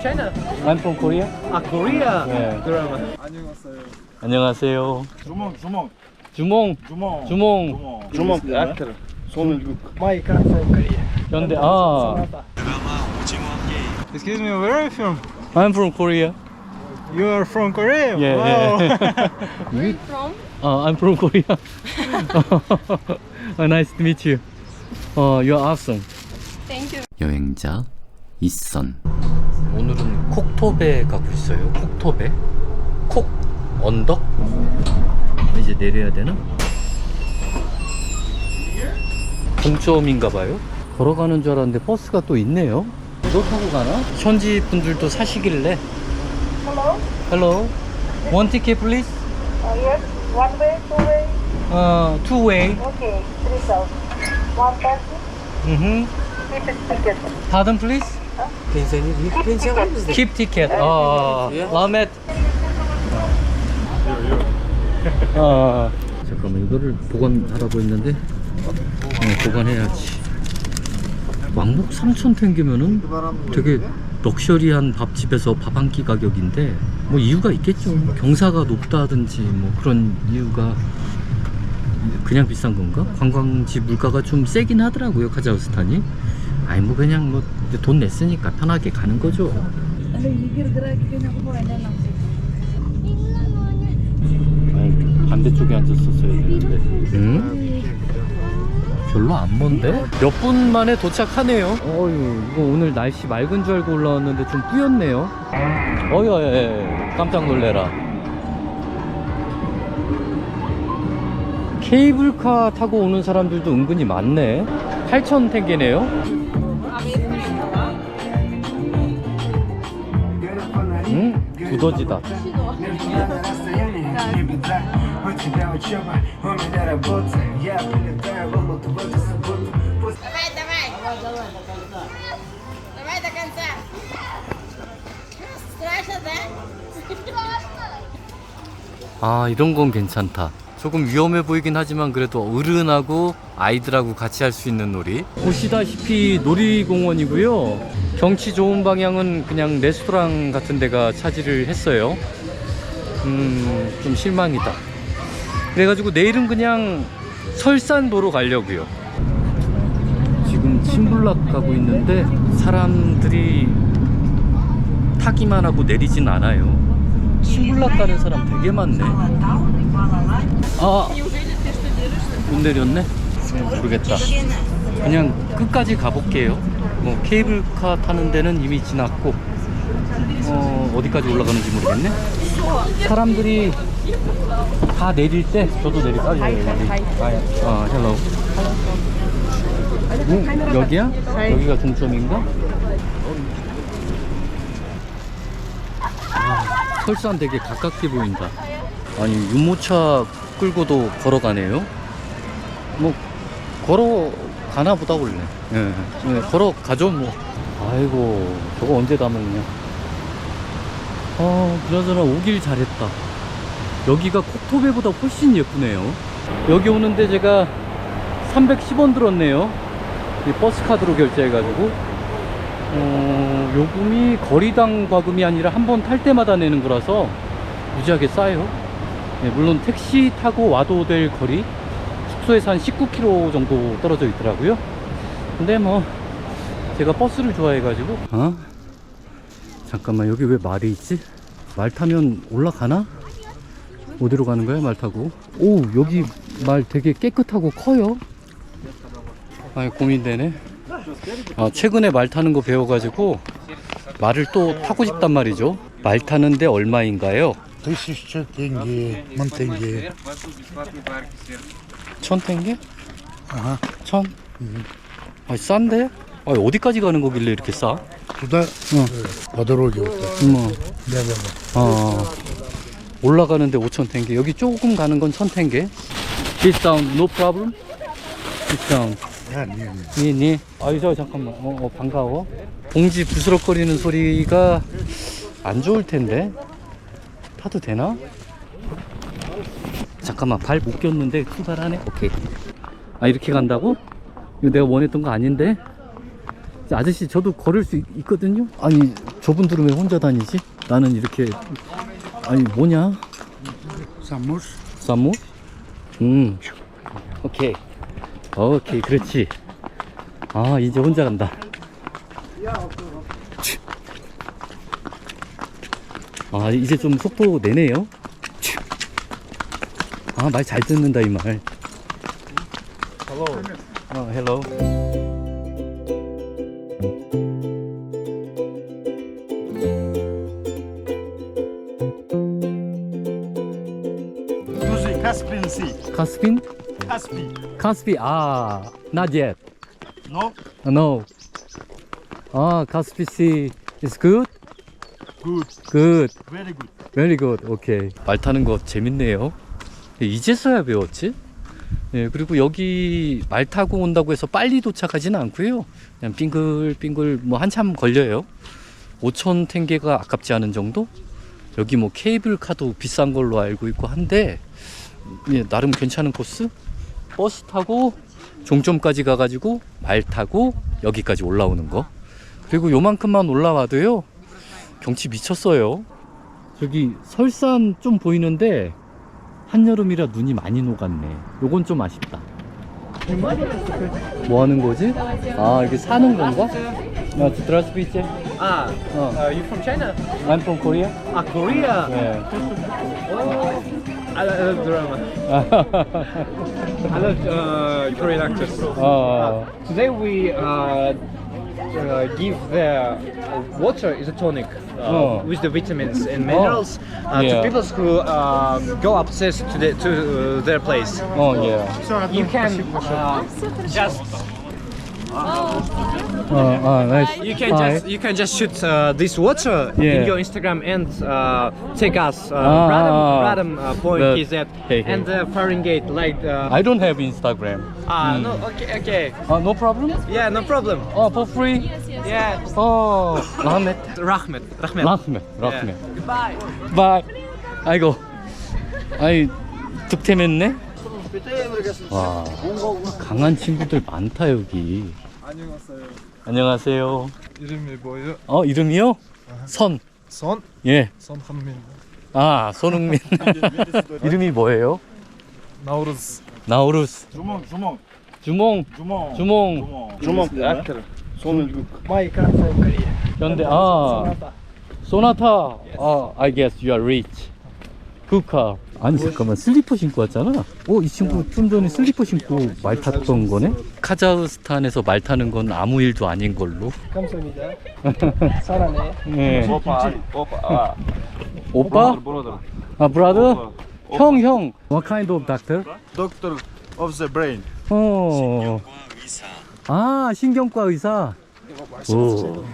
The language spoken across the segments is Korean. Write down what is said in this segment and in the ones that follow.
China. I'm from Korea. Ah, Korea. 네. 그러면 안녕하세요. 주먹 주먹 주몽, 주먹 주몽, 주먹 actor. My country Korea. 현대. 아, Excuse me, where are you from? I'm from Korea. You are from Korea? Yeah, wow. yeah. Where are you from? Uh, I'm from Korea. uh, nice to meet you. Uh, you're awesome. Thank you. 여행자 이선. 콕토베 가고 있어요. 콕토베. 콕 언덕. 이제 내려야 되나? 동점인가 봐요. 걸어가는 줄 알았는데 버스가 또 있네요. 이거 타고 가나? 현지 분들도 사시길래. Hello? Hello. One ticket please. Uh, yes, one way, two way. Uh, two way. Okay, three south. One person, Mhm. keep it ticket. Pardon please. Keep ticket. 아, 라멧. 아, 잠깐만 이거를 보관하라고 했는데 어, 보관해야지. 왕복 3천 탱기면은 되게 럭셔리한 밥집에서 밥 한 끼 가격인데 뭐 이유가 있겠죠. 경사가 높다든지 뭐 그런 이유가 그냥 비싼 건가? 관광지 물가가 좀 세긴 하더라고요 카자흐스탄이. 아니 뭐 그냥 뭐 돈 냈으니까 편하게 가는 거죠. 아니, 반대쪽에 앉았었어야 되는데. 응? 별로 안 먼데? 몇 분 만에 도착하네요. 어휴, 이거 오늘 날씨 맑은 줄 알고 올라왔는데 좀 뿌였네요. 어휴, 예, 깜짝 놀래라. 케이블카 타고 오는 사람들도 은근히 많네. 8천 탱기네요. 응? 두더지다. Давай, давай. Давай до конца. Страшно, да? 아 이런 건 괜찮다 조금 위험해 보이긴 하지만 그래도 어른하고 아이들하고 같이 할 수 있는 놀이. 보시다시피 놀이공원이고요. 경치 좋은 방향은 그냥 레스토랑 같은 데가 차지를 했어요. 음 좀 실망이다. 그래가지고 내일은 그냥 설산도로 가려고요. 지금 침블락 가고 있는데 사람들이 타기만 하고 내리진 않아요 침블락 가는 사람 되게 많네. 아, 못 내렸네? 모르겠다. 그냥 끝까지 가볼게요. 뭐 케이블카 타는 데는 이미 지났고, 어, 어디까지 올라가는지 모르겠네. 사람들이 다 내릴 때 저도 내릴까? 아, 예, 여기. 아, 헬로. 응, 여기야? 여기가 동점인가? 설산 되게 가깝게 보인다. 아니 유모차 끌고도 걸어가네요. 뭐 걸어 가나 보다 원래. 예, 예, 걸어 가죠 뭐. 아이고 저거 언제 다 먹냐. 아 그나저나 오길 잘했다. 여기가 콕토베보다 훨씬 예쁘네요. 여기 오는데 제가 310원 들었네요. 이 버스 카드로 결제해가지고 어, 요금이 거리당 과금이 아니라 한 번 탈 때마다 내는 거라서 무지하게 싸요. 예, 물론 택시 타고 와도 될 거리 숙소에서 한 19km 정도 떨어져 있더라고요. 근데 뭐 제가 버스를 좋아해 가지고 어? 잠깐만 여기 왜 말이 있지? 말 타면 올라가나? 어디로 가는 거야 말 타고? 오 여기 말 되게 깨끗하고 커요. 아니 고민되네. 아, 최근에 말 타는 거 배워가지고 말을 또 타고 싶단 말이죠. 말 타는데 얼마인가요? Тысяча тенге, мон тенге. 천 탱게? Ага. 천? 아 싼데? 아, 어디까지 가는 거길래 이렇게 싸? Туда э, по дороге вот так. 뭐, Да, да, да. 아, 올라가는데 5천 탱게. 여기 조금 가는 건 천 탱게. Sit down, no problem. Sit down. 네, 네. 네. 네, 네. 아이서 잠깐만. 어, 어, 반가워. 봉지 부스럭거리는 소리가 안 좋을 텐데. 타도 되나? 잠깐만 발 못 꼈는데 큰발하네 오케이 아 이렇게 간다고? 이거 내가 원했던 거 아닌데 아저씨 저도 걸을 수 있, 있거든요 아니 저분들은 왜 혼자 다니지? 나는 이렇게 아니 뭐냐? 사무스 사무스? 음 오케이 오케이 그렇지. 아 이제 혼자 간다. 치. 아 이제 좀 속도 내네요. 아 말 잘 듣는다 이말. 어 헬로 Caspian. 카스피 아 not yet No? no 아 카스피 씨 is good? Good. good Very good. Very good. 오케이. 말 타는 거 재밌네요. 이제서야 배웠지? 예, 그리고 여기 말 타고 온다고 해서 빨리 도착하지는 않고요. 그냥 빙글빙글 뭐 한참 걸려요. 5천 탱게가 아깝지 않은 정도? 여기 뭐 케이블카도 비싼 걸로 알고 있고 한데 예, 나름 괜찮은 코스? 버스 타고 종점까지 가가지고 말 타고 여기까지 올라오는 거. 그리고 요만큼만 올라와도요. 경치 미쳤어요. 저기 설산 좀 보이는데 한여름이라 눈이 많이 녹았네. 요건 좀 아쉽다. 뭐 하는 거지? 아, 이게 사는 건가? 나 no, to t r a n s 아, 어. 아, you from China? I'm from Korea. 아, Korea. 네. I love drama. I love uh, Korean actors. Oh. today we uh, uh, give the water is a tonic uh, oh. with the vitamins and minerals oh. uh, yeah. to people who uh, go upstairs to, the, to their place. Oh yeah. You can uh, just 어, 아, 나이스. you can Hi. just you can just shoot uh, this water Yeah. in your Instagram and uh, take us uh, Ah, random ah, random uh, point the- is that hey, hey. and the Fahrenheit like uh, I don't have Instagram. ah no okay okay 아, no problem? yeah no problem 어, for free? yeah 어, 라멘. Rahmet Rahmet 라멘, 라멘. goodbye 바이. 아이고. 아이 득템했네. 와 강한 친구들 많다 여기. 안녕하세요. 안녕하세요. 이름이 뭐예요? 어 이름이요? 선. 선? 예. 선한민. 아 손흥민. 이름이 뭐예요? 나우루스. 나우루스. 주몽 주몽 주몽. 주몽 주몽. Sonuljuk. my car from Korea 현대 아 소나타. 아 I guess you are rich. Good car. 아니 잠깐만 슬리퍼 신고 왔잖아. 어 이 친구 좀 전에 슬리퍼 신고 말 탔던 거네. 카자흐스탄에서 말 타는 건 아무 일도 아닌 걸로. 감사합니다 사랑해 네. 오빠 오빠 오빠? brother 아 브라더? 형 형. What kind of doctor? doctor of the brain 어. 아 신경과 의사. 오.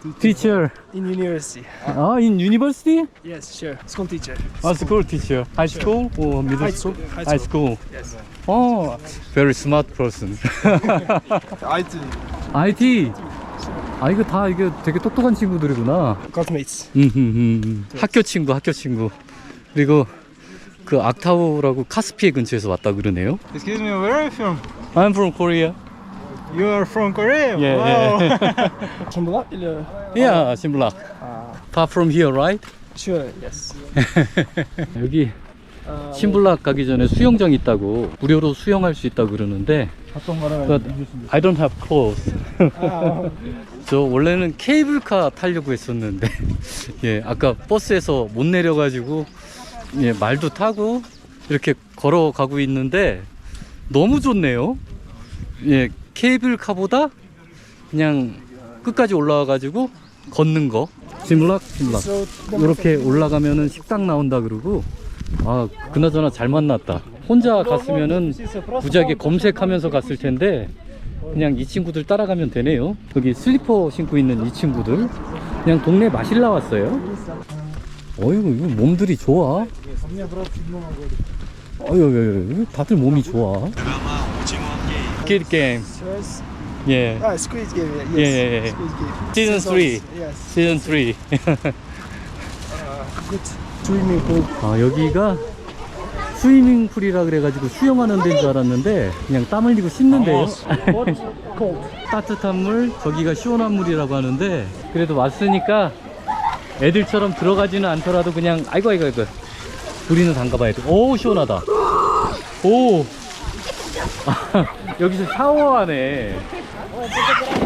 Teacher Teacher. in university 아 in university? yes sure school teacher 아 school teacher. High school or middle High school? school. High school. yes 어. Very smart person. IT IT. 아 이거 다 이게 되게 똑똑한 친구들이구나. classmates 음, 음, 음. 학교 친구, 학교 친구. 그리고 그 악타우라고 카스피해 근처에서 왔다 그러네요. excuse me where are you from I'm from Korea. You are from Korea? Yeah, wow. yeah. Chambla? yeah, Simla. Uh, Far from here, right? Sure, yes. 여기 신블락 가기 전에 수영장 있다고 무료로 수영할 수 있다고 그러는데 But I don't have clothes. 저 원래는 케이블카 타려고 했었는데 예, 아까 버스에서 못 내려가지고 예, 말도 타고 이렇게 걸어가고 있는데 너무 좋네요. 예, 케이블카보다 그냥 끝까지 올라와가지고 걷는 거. 심락 심락. 이렇게 올라가면은 식당 나온다 그러고 아 그나저나 잘 만났다. 혼자 갔으면은 무지하게 검색하면서 갔을 텐데 그냥 이 친구들 따라가면 되네요. 여기 슬리퍼 신고 있는 이 친구들 그냥 동네 마실라 왔어요. 어이구 이거 몸들이 좋아. 어유 다들 몸이 좋아. Kid game. 예. ah Squid Game yes 예, 예, 예. Squid Game Season 3. yes 시즌 3. good swimming pool 아, 여기가 스위밍풀이라 그래가지고 수영하는 데인 줄 알았는데 그냥 땀 흘리고 씻는데요. 따뜻한 물, 저기가 시원한 물이라고 하는데 그래도 왔으니까 애들처럼 들어가지는 않더라도 그냥 아이고 아이고 아이고 우리는 담가봐야 돼. 오 시원하다. 오 여기서 샤워하네.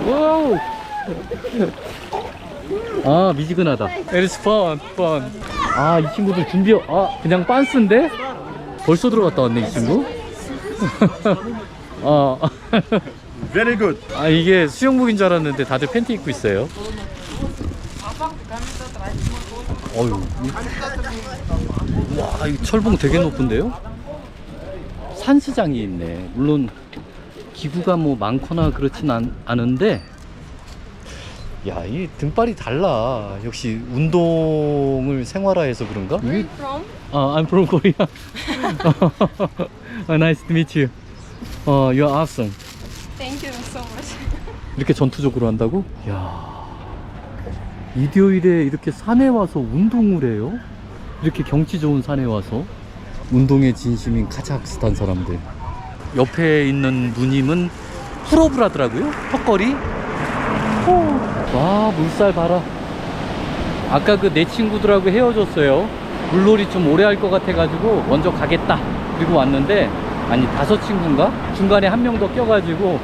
오. 아 미지근하다. It's fun, fun. 아 이 친구들 준비 아 그냥 빤스인데 벌써 들어갔다 왔네 이 친구. 아, Very good. 아 이게 수영복인 줄 알았는데 다들 팬티 입고 있어요. 어유. 와, 이 철봉 되게 높은데요? 산수장이 있네. 물론 기구가 뭐 많거나 그렇진 않, 않은데 야, 이 등발이 달라. 역시 운동을 생활화해서 그런가? Where are you from? 아, I'm from Korea. uh, nice to meet you. 어, you're awesome. Thank you so much. 이렇게 전투적으로 한다고? 야 일요일에 이렇게 산에 와서 운동을 해요? 이렇게 경치 좋은 산에 와서 운동의 진심인 카자흐스탄 사람들 옆에 있는 누님은 풀업을 하더라고요. 턱걸이. 오, 와 물살 봐라. 아까 그 내 친구들하고 헤어졌어요. 물놀이 좀 오래 할 것 같아가지고 먼저 가겠다. 그리고 왔는데 아니 다섯 친구인가? 중간에 한 명 더 껴가지고.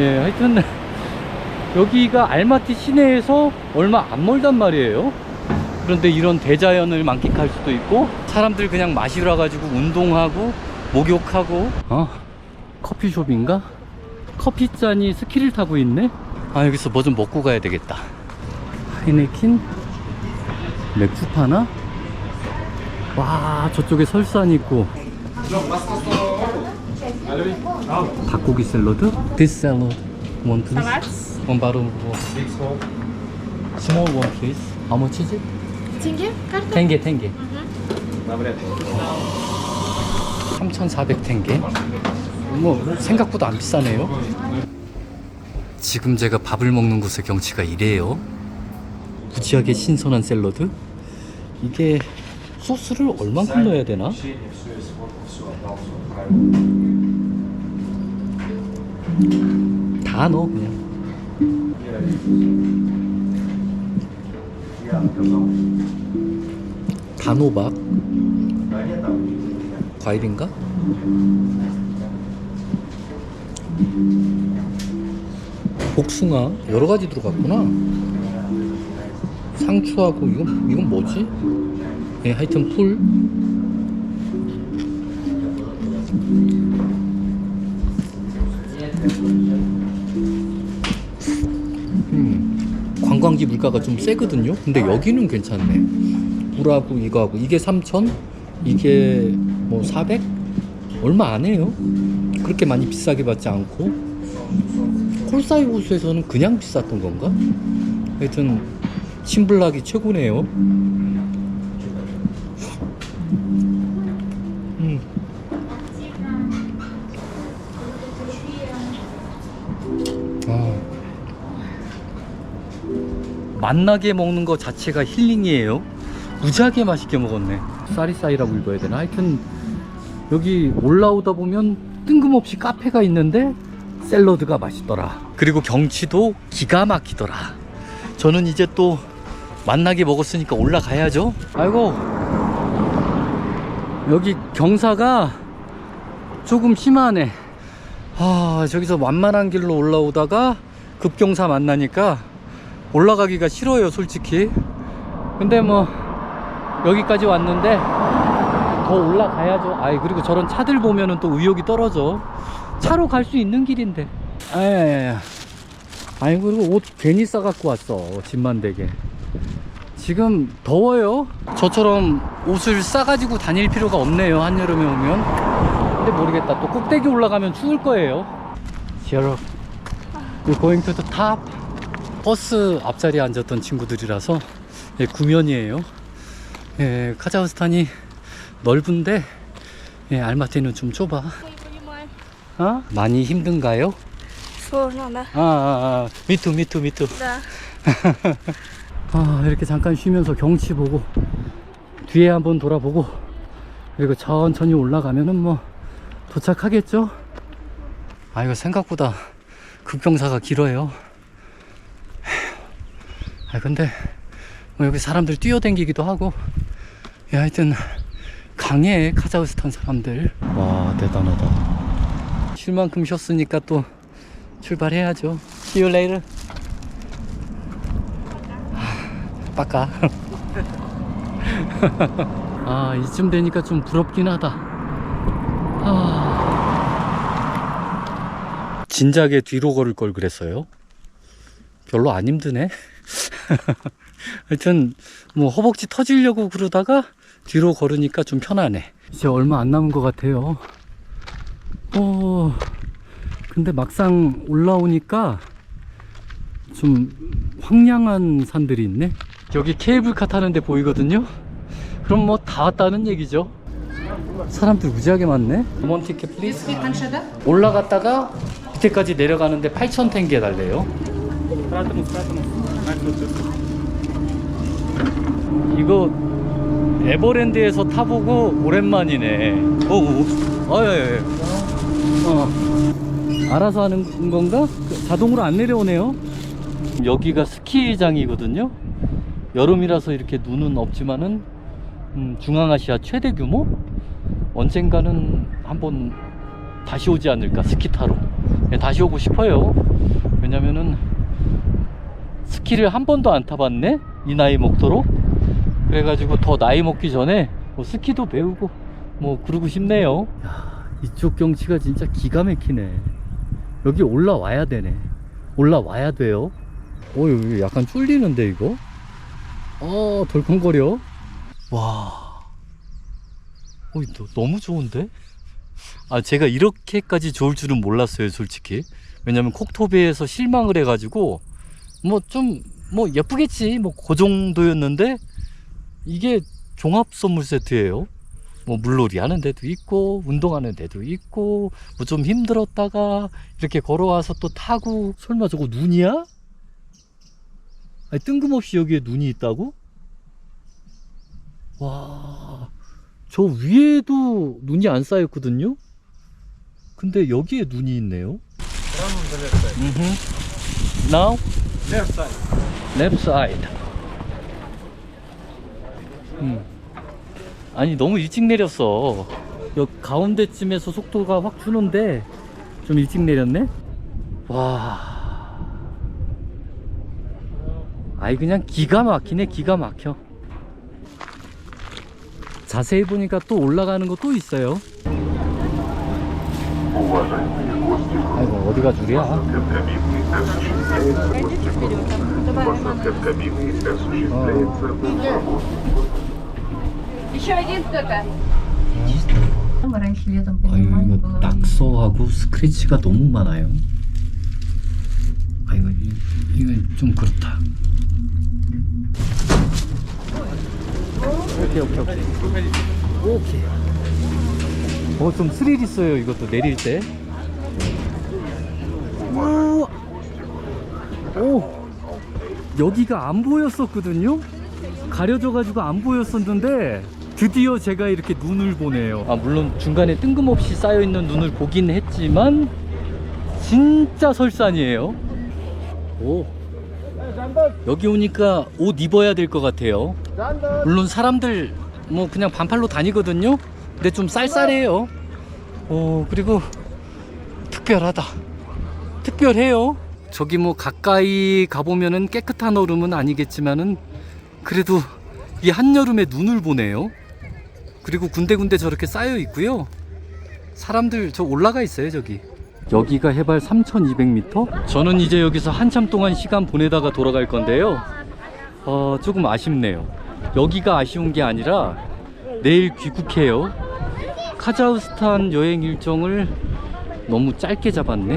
예 하여튼 여기가 알마티 시내에서 얼마 안 멀단 말이에요. 그런데 이런 대자연을 만끽할 수도 있고 사람들 그냥 마시러 가지고 운동하고 목욕하고 어 커피숍인가? 커피잔이 스키를 타고 있네? 아 여기서 뭐 좀 먹고 가야 되겠다. 하이네킨? 맥주 파나? 와 저쪽에 설산 있고. 닭고기 샐러드? This salad. One please One bottle of Small one please How much is it? 10개? 10개. 10개 3,400 10개. 뭐 생각보다 안 비싸네요. 지금 제가 밥을 먹는 곳의 경치가 이래요. 무지하게 신선한 샐러드. 이게 소스를 얼만큼 넣어야 되나? 다 넣어 그냥. 단호박 과일인가? 복숭아 여러 가지 들어갔구나. 상추하고 이건 이건 뭐지? 예, 하여튼 풀. 음, 관광지 물가가 좀 세거든요. 근데 여기는 괜찮네. 물하고 이거하고 이게 3천, 이게 뭐 400? 얼마 안 해요. 그렇게 많이 비싸게 받지 않고 콜사이 호수에서는 그냥 비쌌던 건가? 하여튼 신블락이 최고네요. 음. 아. 맛나게 먹는 거 자체가 힐링이에요. 무지하게 맛있게 먹었네. 쌀이쌀이라고 읽어야 되나? 하여튼 여기 올라오다 보면 뜬금없이 카페가 있는데 샐러드가 맛있더라. 그리고 경치도 기가 막히더라. 저는 이제 또 맛나게 먹었으니까 올라가야죠. 아이고 여기 경사가 조금 심하네. 아 저기서 완만한 길로 올라오다가 급경사 만나니까 올라가기가 싫어요 솔직히. 근데 뭐 여기까지 왔는데 더 올라가야죠. 아이 그리고 저런 차들 보면은 또 의욕이 떨어져. 차로 갈 수 있는 길인데. 에. 아니 그리고 옷 괜히 싸갖고 왔어. 짐만 되게. 지금 더워요. 저처럼 옷을 싸가지고 다닐 필요가 없네요. 한여름에 오면. 근데 모르겠다. 또 꼭대기 올라가면 추울 거예요. Here. We're going to the top. 버스 앞자리에 앉았던 친구들이라서 예, 구면이에요. 예, 카자흐스탄이 넓은데 예, 알마티는 좀 좁아. 어? 많이 힘든가요? 수원하나? 아, 아, 아, 미투, 미투, 미투. 네. 아, 이렇게 잠깐 쉬면서 경치 보고, 뒤에 한번 돌아보고, 그리고 천천히 올라가면은 뭐, 도착하겠죠? 아, 이거 생각보다 급경사가 길어요. 아, 근데, 뭐 여기 사람들 뛰어댕기기도 하고, 야, 하여튼, 강해 카자흐스탄 사람들. 와 대단하다. 쉴 만큼 쉬었으니까 또 출발해야죠. See you later. 하, 빠까. 아 이쯤 되니까 좀 부럽긴 하다. 아... 진작에 뒤로 걸을 걸 그랬어요. 별로 안 힘드네. 하여튼 뭐 허벅지 터지려고 그러다가 뒤로 걸으니까 좀 편하네. 이제 얼마 안 남은 것 같아요. 어, 근데 막상 올라오니까 좀 황량한 산들이 있네. 여기 케이블카 타는데 보이거든요. 그럼 뭐 다 왔다는 얘기죠. 사람들 무지하게 많네. 원 티켓 플리즈. 올라갔다가 밑에까지 내려가는데 8천 탱게 달래요. 이거 에버랜드에서 타보고 오랜만이네. 오, 오. 어, 예, 예. 어. 알아서 하는 건가? 그 자동으로 안 내려오네요. 여기가 스키장이거든요. 여름이라서 이렇게 눈은 없지만은 음, 중앙아시아 최대 규모? 언젠가는 한번 다시 오지 않을까 스키 타러. 네, 다시 오고 싶어요. 왜냐면은 스키를 한 번도 안 타봤네? 이 나이 먹도록? 그래가지고 더 나이 먹기 전에 뭐 스키도 배우고 뭐 그러고 싶네요. 야, 이쪽 경치가 진짜 기가 막히네. 여기 올라와야 되네. 올라와야 돼요. 오, 여기 약간 쫄리는데, 이거? 어, 덜컹거려. 와. 어, 너, 너무 좋은데? 아, 제가 이렇게까지 좋을 줄은 몰랐어요, 솔직히. 왜냐면 콕토베에서 실망을 해가지고, 뭐 좀, 뭐 예쁘겠지. 뭐 그 정도였는데, 이게 종합 선물 세트예요. 뭐 물놀이 하는 데도 있고 운동하는 데도 있고 뭐 좀 힘들었다가 이렇게 걸어와서 또 타고 설마 저거 눈이야? 아니 뜬금없이 여기에 눈이 있다고? 와, 저 위에도 눈이 안 쌓였거든요? 근데 여기에 눈이 있네요. Now? Left side. left side. 음. 아니 너무 일찍 내렸어. 여 가운데쯤에서 속도가 확 주는데 좀 일찍 내렸네. 와. 아이 그냥 기가 막히네 기가 막혀. 자세히 보니까 또 올라가는 거 또 있어요. 아이고 어디가 줄이야? Еще один кто-то. Раньше летом, 아유 이거 낙서하고 스크래치가 너무 많아요. 아 이거 이- 이건 좀 그렇다. 오케이 오케이 오케이 오케이. 어좀 스릴 있어요 이것도 내릴 때. 오, 오 여기가 안 보였었거든요. 가려져가지고 안 보였었는데 드디어 제가 이렇게 눈을 보네요. 아 물론 중간에 뜬금없이 쌓여 있는 눈을 보긴 했지만 진짜 설산이에요. 오 여기 오니까 옷 입어야 될 것 같아요. 물론 사람들 뭐 그냥 반팔로 다니거든요. 근데 좀 쌀쌀해요. 어 그리고 특별하다. 특별해요. 저기 뭐 가까이 가보면은 깨끗한 얼음은 아니겠지만은 그래도 이 한여름에 눈을 보네요. 그리고 군데군데 저렇게 쌓여 있고요. 사람들 저 올라가 있어요, 저기. 여기가 해발 3,200m? 저는 이제 여기서 한참 동안 시간 보내다가 돌아갈 건데요. 어, 조금 아쉽네요. 여기가 아쉬운 게 아니라 내일 귀국해요. 카자흐스탄 여행 일정을 너무 짧게 잡았네.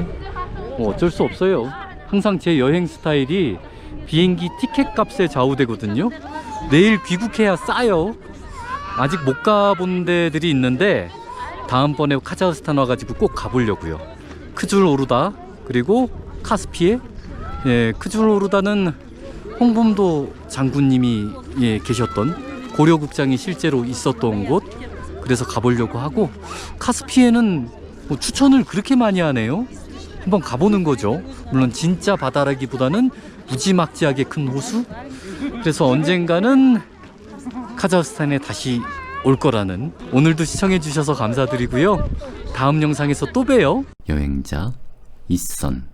뭐 어쩔 수 없어요. 항상 제 여행 스타일이 비행기 티켓 값에 좌우되거든요. 내일 귀국해야 싸요. 아직 못 가본 데들이 있는데 다음번에 카자흐스탄 와가지고 꼭 가보려고요. 크줄 오르다 그리고 카스피에 예, 크줄 오르다는 홍범도 장군님이 예, 계셨던 고려국장이 실제로 있었던 곳 그래서 가보려고 하고 카스피해는 뭐 추천을 그렇게 많이 하네요. 한번 가보는 거죠. 물론 진짜 바다라기보다는 무지막지하게 큰 호수. 그래서 언젠가는 카자흐스탄에 다시 올 거라는 오늘도 시청해 주셔서 감사드리고요. 다음 영상에서 또 봬요. 여행자 이선